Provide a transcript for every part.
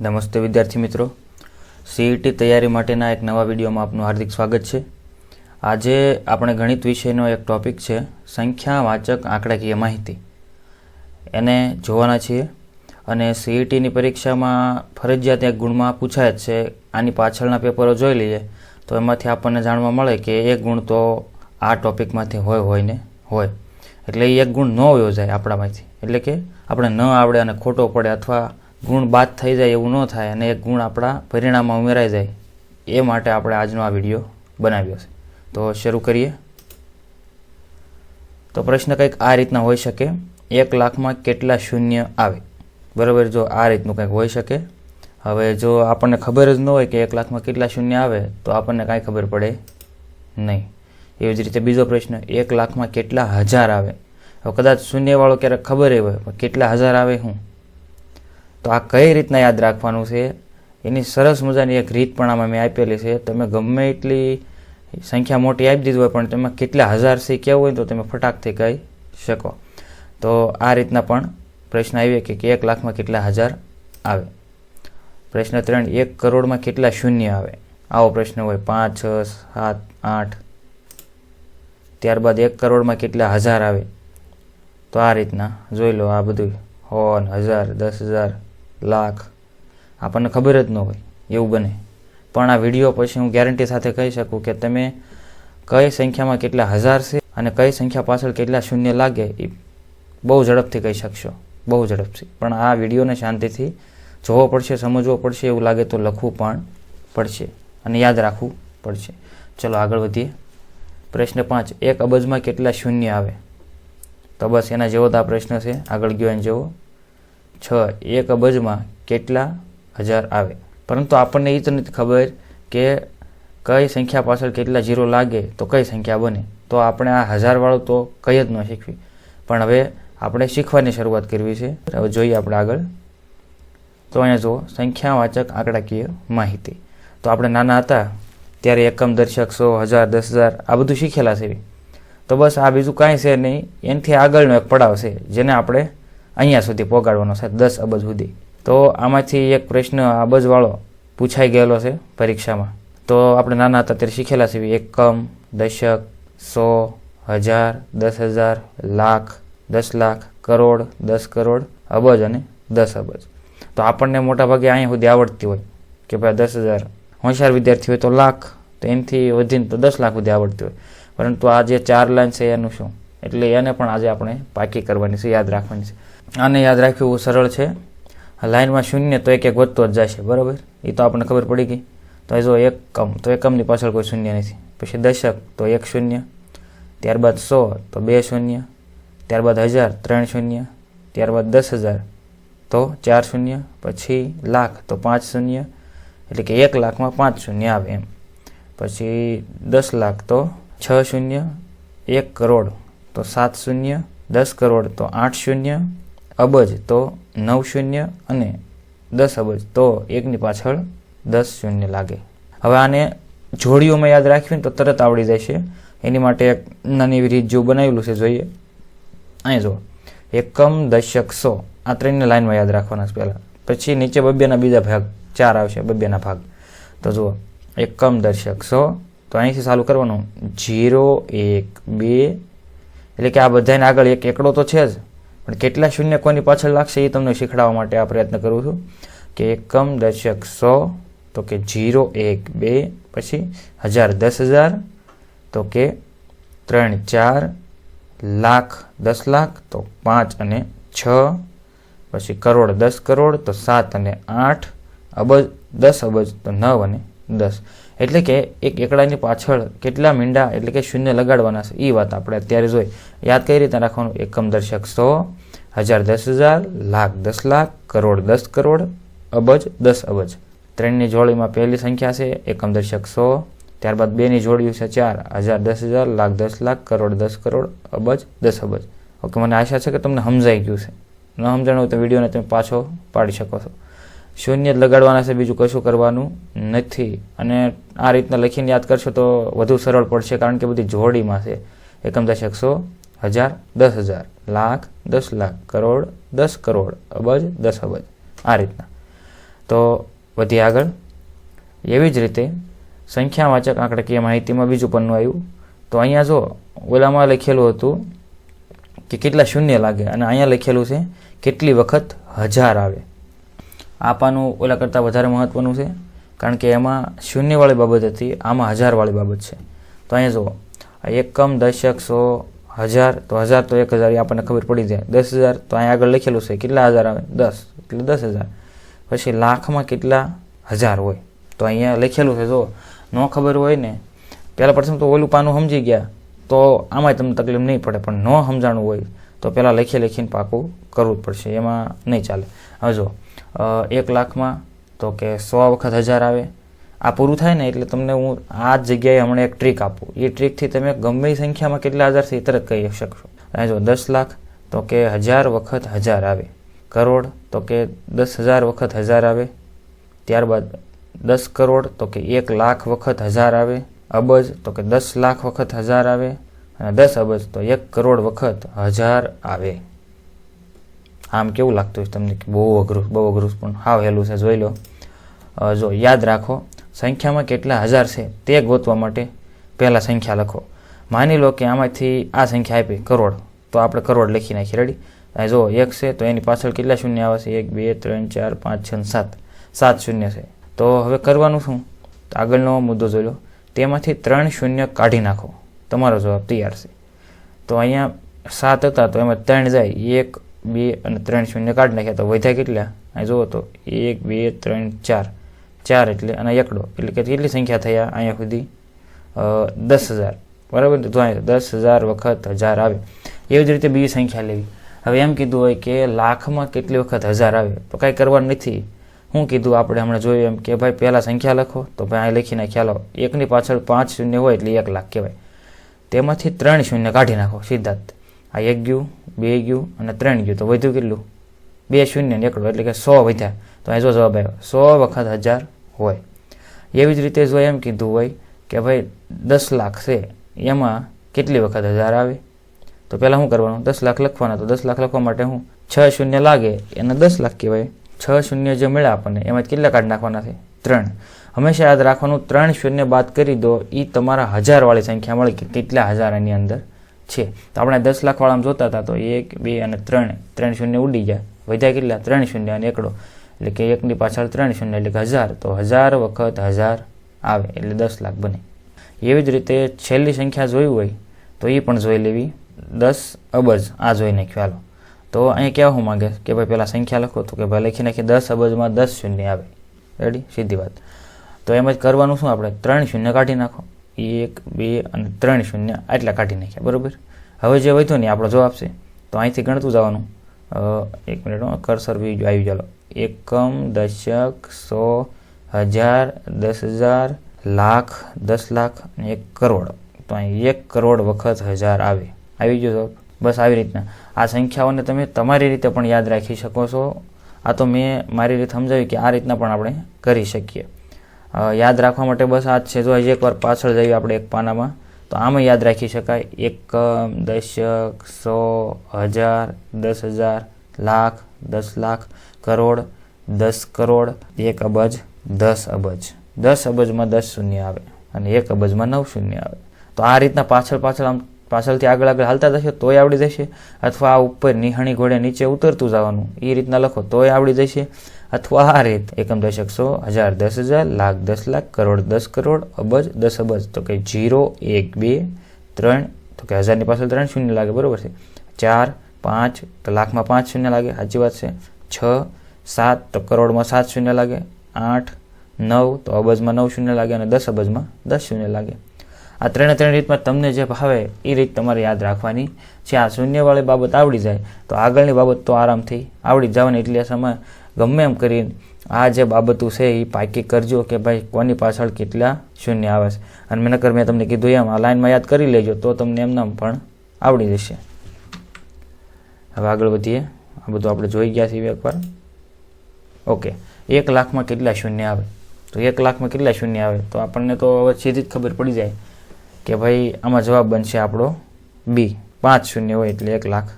નમસ્તે વિદ્યાર્થી મિત્રો. સીઈટી તૈયારી માટેના એક નવા વિડીયોમાં આપનું હાર્દિક સ્વાગત છે. આજે આપણે ગણિત વિષયનો એક ટોપિક છે, સંખ્યાવાચક આંકડાકીય માહિતી. એને જોવાના છીએ અને સીઈટીની પરીક્ષામાં ફરજિયાત એક ગુણમાં પૂછાય જ છે, આની પાછળના પેપરો જોઈ લઈએ. તો એમાંથી આપણને જાણવા મળે કે એક ગુણ તો આ ટોપિકમાંથી હોય હોય ને હોય. એટલે એ એક ગુણ ન યોજાય આપણામાંથી. એટલે કે આપણે ન આવડે અને ખોટો પડે અથવા ગુણ બાદ થઈ જાય એવું ન થાય અને એક ગુણ આપણા પરિણામમાં ઉમેરાઈ જાય, એ માટે આપણે આજનો આ વીડિયો બનાવ્યો છે. તો શરૂ કરીએ. તો પ્રશ્ન કંઈક આ રીતના હોઈ શકે, એક લાખમાં કેટલા શૂન્ય આવે? બરાબર, જો આ રીતનું કંઈક હોઈ શકે. હવે જો આપણને ખબર જ ન હોય કે એક લાખમાં કેટલા શૂન્ય આવે, તો આપણને કાંઈ ખબર પડે નહીં. એવી જ રીતે બીજો પ્રશ્ન, એક લાખમાં કેટલા હજાર આવે? હવે કદાચ શૂન્યવાળો ક્યારેક ખબર એ હોય કેટલા હજાર આવે શું તો આ કઈ રીતના યાદ રાખવાનું છે? એની સરસ મજાની એક રીત પણ આમાં મેં આપેલી છે. તમે ગમે એટલી સંખ્યા મોટી આપી દીધી હોય, પણ તમે કેટલા હજાર છે, કેવું હોય તો તમે ફટાકથી કહી શકો. તો આ રીતના પણ પ્રશ્ન આવ્યો કે એક લાખમાં કેટલા હજાર આવે? પ્રશ્ન ત્રણ, એક કરોડમાં કેટલા શૂન્ય આવે? આવો પ્રશ્ન હોય, પાંચ, છ, સાત, આઠ. ત્યારબાદ એક કરોડમાં કેટલા હજાર આવે? તો આ રીતના જોઈ લો આ બધું. હોન, હજાર, દસ હજાર. લાખ. આપણને ખબર જ ન હોય. એવું બને. પણ આ વીડિયો પછી હું ગેરંટી સાથે કહી શકું કે તમે કઈ સંખ્યામાં કેટલા હજાર છે અને કઈ સંખ્યા પાછળ કેટલા શૂન્ય લાગે એ બહુ ઝડપથી કહી શકશો. બહુ ઝડપથી. પણ આ વિડીયોને શાંતિથી જોવો પડશે, સમજવો પડશે, એવું લાગે તો લખવું પણ પડશે અને યાદ રાખવું પડશે. ચલો આગળ વધીએ. પ્રશ્ન પાંચ. એક અબજમાં કેટલા શૂન્ય આવે? તો બસ એના જેવો તો આ પ્રશ્ન છે. આગળ ગયો એને જેવો. છ એક અબજમાં કેટલા હજાર આવે? પરંતુ આપણને એ તો નથી ખબર કે કઈ સંખ્યા પાછળ કેટલા જીરો લાગે તો કઈ સંખ્યા બને. તો આપણે આ હજારવાળું તો કઈ જ ન શીખવી. પણ હવે આપણે શીખવાની શરૂઆત કરવી છે. હવે જોઈએ આપણે આગળ. તો અહીંયા જુઓ, સંખ્યાવાચક આંકડાકીય માહિતી. તો આપણે નાના હતા ત્યારે એકમ દર્શક સો, હજાર, દસ હજાર આ બધું શીખેલા છે. તો બસ આ બીજું કાંઈ છે નહીં. એનાથી આગળનો એક પડાવ છે, જેને આપણે અહીંયા સુધી પહોંચાડવાનો છે, દસ અબજ સુધી. તો આમાંથી એક પ્રશ્ન અબજવાળો પૂછાઈ ગયેલો છે પરીક્ષામાં. તો આપણે નાના હતા ત્યારે શીખેલા છે એકમ, દશક, સો, હજાર, દસ હજાર, લાખ, દસ લાખ, કરોડ, દસ કરોડ, અબજ અને દસ અબજ. તો આપણને મોટાભાગે અહીંયા સુધી આવડતી હોય કે ભાઈ દસ હજાર. હોશિયાર વિદ્યાર્થી હોય તો લાખ, તો એનાથી વધીને તો દસ લાખ સુધી આવડતી હોય. પરંતુ આ જે ચાર લાઈન છે એનું શું? એટલે એને પણ આજે આપણે પાકી કરવાની છે, યાદ રાખવાની છે. આને યાદ રાખવું સરળ છે. લાઇનમાં શૂન્ય તો એક એક વધતો જ જશે બરાબર? એ તો આપણને ખબર પડી ગઈ. તો જો એકમ તો એકમની પાછળ કોઈ શૂન્ય નથી. પછી દશક તો એક શૂન્ય, ત્યારબાદ સો તો બે શૂન્ય, ત્યારબાદ હજાર ત્રણ શૂન્ય, ત્યારબાદ દસ હજાર તો ચાર શૂન્ય, પછી લાખ તો પાંચ શૂન્ય, એટલે કે એક લાખમાં પાંચ શૂન્ય આવે એમ. પછી દસ લાખ તો છ શૂન્ય, એક કરોડ તો સાત શૂન્ય, દસ કરોડ તો આઠ શૂન્ય અબજ તો નવ શૂન્ય અને દસ અબજ તો એકની પાછળ દસ શૂન્ય લાગે. હવે આને જોડીઓમાં યાદ રાખવી તો તરત આવડી જશે એની માટે એક નાની એવી રીત જેવું બનાવેલું છે, જોઈએ. અહીં જુઓ. એકમ દશક સો. આ ત્રણને લાઇનમાં યાદ રાખવાના છે પહેલાં. પછી નીચે બબ્બેના બીજા ભાગ. ચાર આવશે બબ્બેના ભાગ. તો જુઓ. એકમ દર્શક સો. તો અહીંથી ચાલુ કરવાનું. જીરો, એક, બે. એટલે કે આ બધાને આગળ એક એકડો તો છે જ. પણ કેટલા શૂન્ય કોની પાછળ લાગશે એ તમને શીખડાવવા માટે આ પ્રયત્ન કરું છું. કે એકમ દશક સો, તો કે જીરો એક બે, પછી હજાર દસ હજાર, તો કે ત્રણ ચાર લાખ દસ લાખ, તો પાંચ અને છ, પછી કરોડ દસ કરોડ, તો સાત અને આઠ, અબજ દસ, અબજ તો નવ અને દસ. એટલે કે એક એકડાની પાછળ કેટલા મીંડા એટલે કે શૂન્ય લગાડવાના છે એ વાત આપણે અત્યારે જોઈ. યાદ કઈ રીતે રાખવાનું, એકમ દર્શક સો હજાર દસ હજાર, લાખ દસ લાખ, કરોડ દસ કરોડ, અબજ દસ અબજ. ત્રણની જોડીમાં પહેલી સંખ્યા છે એકમ દર્શક સો. ત્યારબાદ બેની જોડીયું છે ચાર. હજાર દસ હજાર, લાખ દસ લાખ, કરોડ દસ કરોડ, અબજ દસ અબજ. ઓકે, મને આશા છે કે તમને સમજાઈ ગયું છે. ન સમજાણું તો વિડીયોને તમે પાછો પાડી શકો છો. શૂન્ય જ લગાડવાના છે, બીજું કશું કરવાનું નથી. અને આ રીતના લખીને યાદ કરશો તો વધુ સરળ પડશે કારણ કે બધી જોડીમાં છે. એકમ દશક સો હજાર, દસ હજાર, લાખ, દસ લાખ, કરોડ, દસ કરોડ, અબજ, દસ અબજ. આ રીતના. તો વધી આગળ. એવી જ રીતે સંખ્યાવાચક આંકડાકીય માહિતીમાં બીજું પન્નું આવ્યું. તો અહીંયા જો ઓલામાં લખેલું હતું કે કેટલા શૂન્ય લાગે અને અહીંયા લખેલું છે, કેટલી વખત હજાર આવે. આ પાનું ઓલા કરતાં વધારે મહત્ત્વનું છે, કારણ કે એમાં શૂન્યવાળી બાબત હતી, આમાં હજારવાળી બાબત છે. તો અહીંયા જુઓ. એકમ દશક સો હજાર, તો હજાર તો એક હજાર એ આપણને ખબર પડી જાય. દસ હજાર તો અહીંયા આગળ લખેલું છે. કેટલા હજાર આવે? દસ. એટલે દસ હજાર. પછી લાખમાં કેટલા હજાર હોય? તો અહીંયા લખેલું છે, જો. ન ખબર હોય ને, પહેલાં પ્રથમ તો ઓલું પાનું સમજી ગયા. તો આમાંય તમને તકલીફ નહીં પડે, પણ ન સમજાણું હોય, તો પહેલાં લખી લખીને પાકું કરવું જ પડશે. એમાં નહીં ચાલે. હવે જો એક લાખમાં તો કે સો વખત હજાર આવે આ પૂરું થાય ને એટલે તમને હું આ જગ્યાએ હમણાં એક ટ્રીક આપું. એ ટ્રીકથી તમે ગમે સંખ્યામાં કેટલા હજાર છે એ તરત કહી શકશો. અહીં જો દસ લાખ, તો કે હજાર વખત હજાર આવે. કરોડ, તો કે દસ હજાર વખત હજાર આવે. ત્યારબાદ દસ કરોડ, તો કે એક લાખ વખત હજાર આવે. અબજ, તો કે દસ લાખ વખત હજાર આવે. અને દસ અબજ, તો એક કરોડ વખત હજાર આવે. આમ કેવું લાગતું છે તમને? કે બહુ અઘરું બહુ અઘરું પણ. હાવ હેલું છે, જોઈ લો. જો યાદ રાખો સંખ્યામાં કેટલા હજાર છે તે ગોતવા માટે પહેલાં સંખ્યા લખો. માની લો કે આમાંથી આ સંખ્યા આપી કરોડ. તો આપણે કરોડ લખી નાખીએ. રેડી જો એક છે તો એની પાછળ કેટલા શૂન્ય આવે છે? એક, બે, ત્રણ, ચાર, પાંચ, છ સાત. સાત શૂન્ય છે. તો હવે કરવાનું શું? આગળનો મુદ્દો જોઈ લો. તેમાંથી ત્રણ શૂન્ય કાઢી નાખો. તમારો જવાબ તૈયાર છે. તો અહીંયા સાત હતા તો એમાં ત્રણ જાય. એક, બે અને ત્રણ શૂન્ય કાઢી નાખ્યા તો વધ્યા કેટલા? અહીં જુઓ તો એક, બે, ત્રણ, ચાર. ચાર એટલે અને એકડો. એટલે કે કેટલી સંખ્યા થયા અહીંયા સુધી? દસ હજાર. બરાબર તો અહીંયા દસ હજાર વખત હજાર આવે. એવી જ રીતે બીજી સંખ્યા લેવી. હવે એમ કીધું હોય કે લાખમાં કેટલી વખત હજાર આવે? તો કાંઈ કરવાનું નથી. હું કીધું આપણે હમણાં જોયું એમ કે ભાઈ પહેલાં સંખ્યા લખો. તો ભાઈ અહીં લખીને ખ્યાલ આવો એકની પાછળ પાંચ શૂન્ય હોય એટલે એક લાખ કહેવાય. તેમાંથી ત્રણ શૂન્ય કાઢી નાખો સિદ્ધાર્થ આ એક ગયું, બે ગયું અને ત્રણ ગયું. તો વધ્યું કેટલું? બે શૂન્ય ને એકડો. એટલે કે સો વધ્યા. તો અહીં જો જવાબ આવ્યો. સો વખત હજાર હોય. એવી જ રીતે જો એમ કીધું હોય કે ભાઈ દસ લાખ છે, એમાં કેટલી વખત હજાર આવે? તો પહેલાં શું કરવાનું? દસ લાખ લખવાના. તો દસ લાખ લખવા માટે હું છ શૂન્ય લાગે. એને દસ લાખ કહેવાય. છ શૂન્ય જે મળ્યા આપણને, એમાં કેટલા કાઢ નાખવાના છે? ત્રણ. હંમેશા યાદ રાખવાનું, ત્રણ શૂન્ય બાદ કરી દો એ તમારા હજારવાળી સંખ્યા મળી કે કેટલા હજાર એની અંદર છે. તો આપણે દસ લાખવાળામાં જોતા હતા તો એક, બે અને ત્રણ ત્રણ શૂન્ય ઉડી જાય વધ્યા કેટલા? ત્રણ શૂન્ય અને એકડો. એટલે કે એકની પાછળ ત્રણ શૂન્ય, એટલે કે હજાર. તો હજાર વખત હજાર આવે, એટલે દસ લાખ બને. એવી જ રીતે છેલ્લી સંખ્યા જોઈ હોય, તો એ પણ જોઈ લેવી. દસ અબજ, આ જોઈ નાખ્યું, હાલો. તો અહીંયા કહેવા હું માંગે? કે ભાઈ પહેલાં સંખ્યા લખો તો કે ભાઈ લખી નાખી દસ અબજમાં દસ શૂન્ય આવે. રેડી સીધી વાત. તો એમ જ કરવાનું શું આપણે? ત્રણ શૂન્ય કાઢી નાખો. એક, બે અને ત્રણ શૂન્ય, આટલા કાઢી નાખ્યા, બરોબર? હવે જે વધ્યો ને આપણો જવાબ છે. તો અહીંથી ગણતું જવાનું. એક મિનિટ કર્સર વી આવી ચાલો એકમ દશક સો હજાર, દસ હજાર, લાખ, દસ લાખ અને એક કરોડ. તો અહીં એક કરોડ વખત હજાર આવે. આવી ગયો બસ આવી રીતના. આ સંખ્યાઓને તમે તમારી રીતે પણ યાદ રાખી શકો છો. આ તો મેં મારી રીતે સમજાવ્યું કે આ રીતના પણ આપણે કરી શકીએ. યાદ રાખવા માટે બસ આ જ છે. જો હજી એકવાર પાછળ જઈએ આપણે એક પાનામાં, તો આમાં યાદ રાખી શકાય. એકમ દશક સો હજાર, દસ હજાર, લાખ, દસ લાખ કરોડ, દસ કરોડ, એક અબજ, દસ અબજ. દસ અબજમાં દસ શૂન્ય આવે અને એક અબજમાં નવ શૂન્ય આવે. તો આ રીતના પાછળ પાછળ આમ પાછળથી આગળ આગળ હાલતા જશે, તોય આવડી જશે, અથવા આ ઉપર નિહાણી ઘોડે નીચે ઉતરતું જવાનું એ રીતના લખો, તોય આવડી જશે, અથવા આ રીત, એકમ દશક સો, હજાર દસ હજાર, લાખ દસ લાખ, કરોડ દસ કરોડ, અબજ દસ અબજ. તો કે જીરો, એક, બે, ત્રણ, તો કે હજારની પાછળ ત્રણ શૂન્ય લાગે, બરાબર છે. ચાર, પાંચ, તો લાખમાં પાંચ શૂન્ય લાગે, સાચી વાત છે. છ, સાત, તો કરોડમાં સાત શૂન્ય લાગે. આઠ, નવ, તો અબજમાં નવ શૂન્ય લાગે અને દસ અબજમાં દસ શૂન્ય લાગે. આ ત્રણે ત્રણ રીતમાં તમને જે ભાવે એ રીત તમારે યાદ રાખવાની. છે આ શૂન્યવાળી બાબત આવડી જાય, તો આગળની બાબત તો આરામથી આવડી જવાની. એટલે સમય ગમે એમ કરીને આ જે બાબતો છે એ પાકી કરજો કે ભાઈ કોની પાછળ કેટલા શૂન્ય આવે છે. અને મેં નકર મેં તમને કીધું એમ, આ લાઈનમાં યાદ કરી લેજો, તો તમને એમનામ પણ આવડી જશે. હવે આગળ વધીએ. આ બધું આપણે જોઈ ગયા છીએ એકવાર. ઓકે, એક લાખમાં કેટલા શૂન્ય આવે? તો એક લાખમાં કેટલા શૂન્ય આવે? તો આપણને તો હવે સીધી જ ખબર પડી જાય કે ભાઈ આમાં જવાબ બનશે આપણો બી પાંચ શૂન્ય હોય એટલે એક લાખ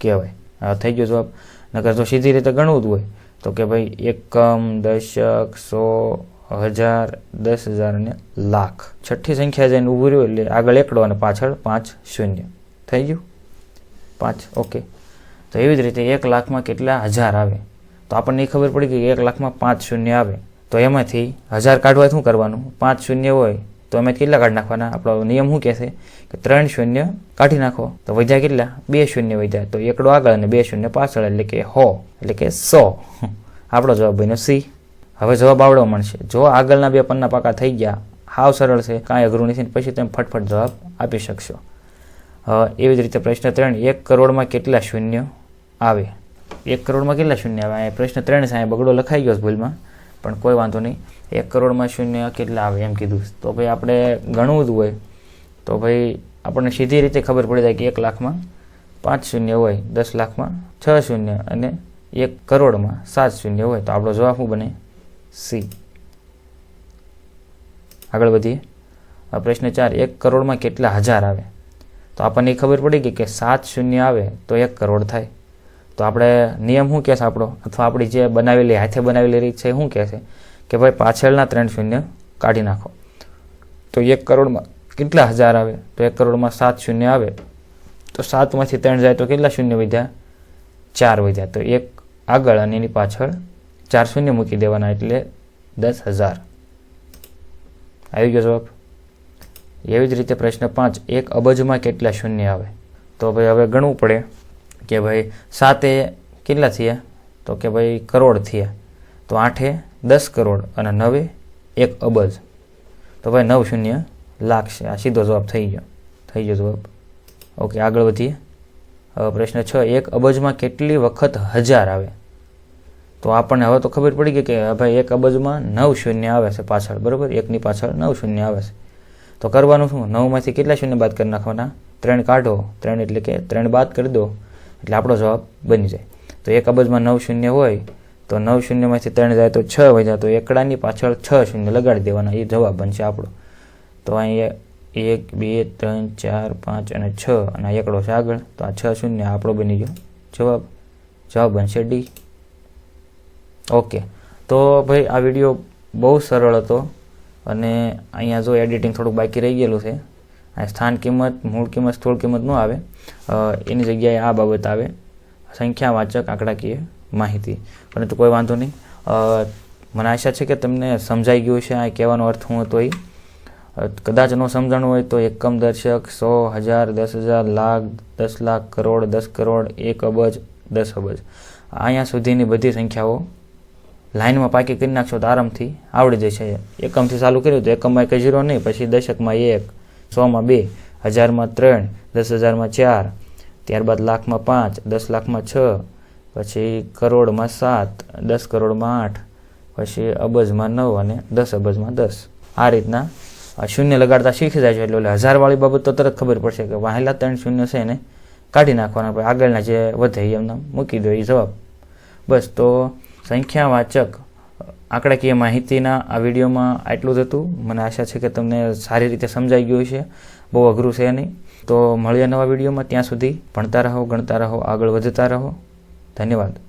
કહેવાય. આ થઈ ગયો જવાબ. નકર જો સીધી રીતે ગણવું જ હોય. તો તો કે ભાઈ એકમ, દશક, સો, હજાર, દસ હજાર અને લાખ. છઠ્ઠી સંખ્યા જઈને ઊભું રહ્યું એટલે આગળ એકડો અને પાછળ પાંચ શૂન્ય. થઈ ગયું? પાંચ, ઓકે. તો એવી જ રીતે એક લાખમાં કેટલા હજાર આવે? તો આપણને એ ખબર પડી કે એક લાખમાં પાંચ શૂન્ય આવે. તો એમાંથી હજાર કાઢવા શું કરવાનું? પાંચ શૂન્ય હોય, તો એમાં કેટલા કાઢી નાખવાના? આપણો નિયમ શું કહે છે કે ત્રણ શૂન્ય કાઢી નાખો. તો વધ્યા કેટલા? બે શૂન્ય વધ્યા. તો એકડો આગળ અને બે શૂન્ય પાછળ, એટલે કે હો, એટલે કે સો. આપણો જવાબ બન્યો સી. હવે જવાબ આવડો મળશે. જો આગળના બે પન્ના પાકા થઈ ગયા, હાવ સરળ છે. કાંઈ અઘરું નથી પછી તમે ફટફટ જવાબ આપી શકશો. એવી જ રીતે પ્રશ્ન ત્રણ, એક કરોડમાં કેટલા શૂન્ય આવે. એક કરોડમાં કેટલા શૂન્ય આવે? પ્રશ્ન ત્રણ અહીંયા બગડો લખાઈ ગયો ભૂલમાં. પણ કોઈ વાંધો નહીં. એક કરોડમાં શૂન્ય કેટલા આવે એમ કીધું તો ભાઈ આપણે ગણવું જ હોય. તો ભાઈ આપણને સીધી રીતે ખબર પડી જાય કે એક લાખમાં પાંચ શૂન્ય હોય, દસ લાખમાં છ શૂન્ય અને એક કરોડમાં સાત શૂન્ય હોય. તો આપણો જવાબ શું બને? સી. આગળ વધીએ. આ પ્રશ્ન ચાર, એક કરોડમાં કેટલા હજાર આવે? તો આપણને એ ખબર પડી ગઈ કે સાત શૂન્ય આવે તો એક કરોડ થાય. તો આપણે નિયમ શું કહેશે આપણો? અથવા આપણી જે બનાવેલી હાથે બનાવેલી રીત છે શું કહેશે કે ભાઈ પાછળના ત્રણ શૂન્ય કાઢી નાખો. તો એક કરોડમાં કેટલા હજાર આવે? તો એક કરોડમાં સાત શૂન્ય આવે. તો સાતમાંથી ત્રણ જાય તો કેટલા શૂન્ય વધ્યા? ચાર વધ્યા. તો એક આગળ અને એની પાછળ ચાર શૂન્ય મૂકી દેવાના એટલે દસ હજાર. આવી ગયો જવાબ? એવી જ રીતે પ્રશ્ન પાંચ, એક અબજમાં કેટલા શૂન્ય આવે? તો ભાઈ હવે ગણવું પડે. કે ભાઈ સાતે કેટલા થયા? તો કે ભાઈ કરોડ થયા. તો આઠે દસ કરોડ અને નવે એક અબજ. તો ભાઈ નવ શૂન્ય લાખ છે આ સીધો જવાબ થઈ ગયો. થઈ ગયો જવાબ. ઓકે આગળ વધીએ. હવે પ્રશ્ન છ, એક અબજમાં કેટલી વખત હજાર આવે? તો આપણને હવે તો ખબર પડી ગઈ કે ભાઈ, એક અબજમાં નવ શૂન્ય આવે છે પાછળ. બરાબર? એકની પાછળ નવ શૂન્ય આવે છે. તો કરવાનું શું? નવમાંથી કેટલા શૂન્ય બાદ કરી નાખવાના? ત્રણ કાઢો. ત્રણ એટલે કે ત્રણ બાદ કરી દો. એટલે આપણો જવાબ બની જાય. તો એક અબજમાં નવ શૂન્ય હોય, તો નવ શૂન્યમાંથી ત્રણ જાય તો છ વધ્યા તો એકડાની પાછળ છ શૂન્ય લગાડી દેવાના, એ જવાબ બનશે આપણો. તો અહીંયા એક, બે, ત્રણ, ચાર, પાંચ અને છ, અને આ એકડો છે આગળ, તો આ છ શૂન્ય આપણો બની ગયો. જવાબ જવાબ બનશે ડી. ઓકે તો ભાઈ, આ વીડિયો બહુ સરળ હતો, અને અહીંયા જો એડિટિંગ થોડુંક બાકી રહી ગયેલું છે આ સ્થાન કિંમત, મૂળ કિંમત, સ્થૂળ કિંમત ન આવે. એની જગ્યાએ આ બાબત આવે. સંખ્યાવાચક આંકડાકીય માહિતી. પરંતુ કોઈ વાંધો નહીં. મને આશા છે કે તમને સમજાઈ ગયું છે આ કહેવાનો અર્થ હું હતો એ. કદાચ ન સમજાણું હોય તો એકમ દર્શક સો હજાર, દસ હજાર, લાખ, દસ લાખ, કરોડ, દસ કરોડ, એક અબજ, દસ અબજ. અહીંયા સુધીની બધી સંખ્યાઓ લાઈનમાં પાકી કરી નાખશો તો આરામથી આવડી જશે. એકમથી ચાલુ કર્યું તો એકમમાં એક ઝીરો નહીં, પછી દશકમાં એક. સોમાં બે, હજારમાં ત્રણ, દસ હજારમાં ચાર, ત્યારબાદ લાખમાં પાંચ, દસ લાખમાં છ, પછી કરોડમાં સાત, દસ કરોડમાં આઠ, પછી અબજમાં નવ અને દસ અબજમાં દસ. આ રીતના શૂન્ય લગાડતા શીખી જાય છે એટલે એટલે હજારવાળી બાબત તો તરત ખબર પડશે કે વાહેલા ત્રણ શૂન્ય છે એને કાઢી નાખવાના પછી આગળના જે વધે એમને મૂકી દો એ જવાબ. બસ તો સંખ્યાવાચક આંકડાકીય માહિતીના આ વિડીયોમાં આટલું જ હતું. મને આશા છે કે તમને સારી રીતે સમજાઈ ગયું છે બહુ અઘરું છે નહીં. તો મળીએ નવા વિડીયોમાં. ત્યાં સુધી ભણતા રહો, ગણતા રહો, આગળ વધતા રહો. ધન્યવાદ.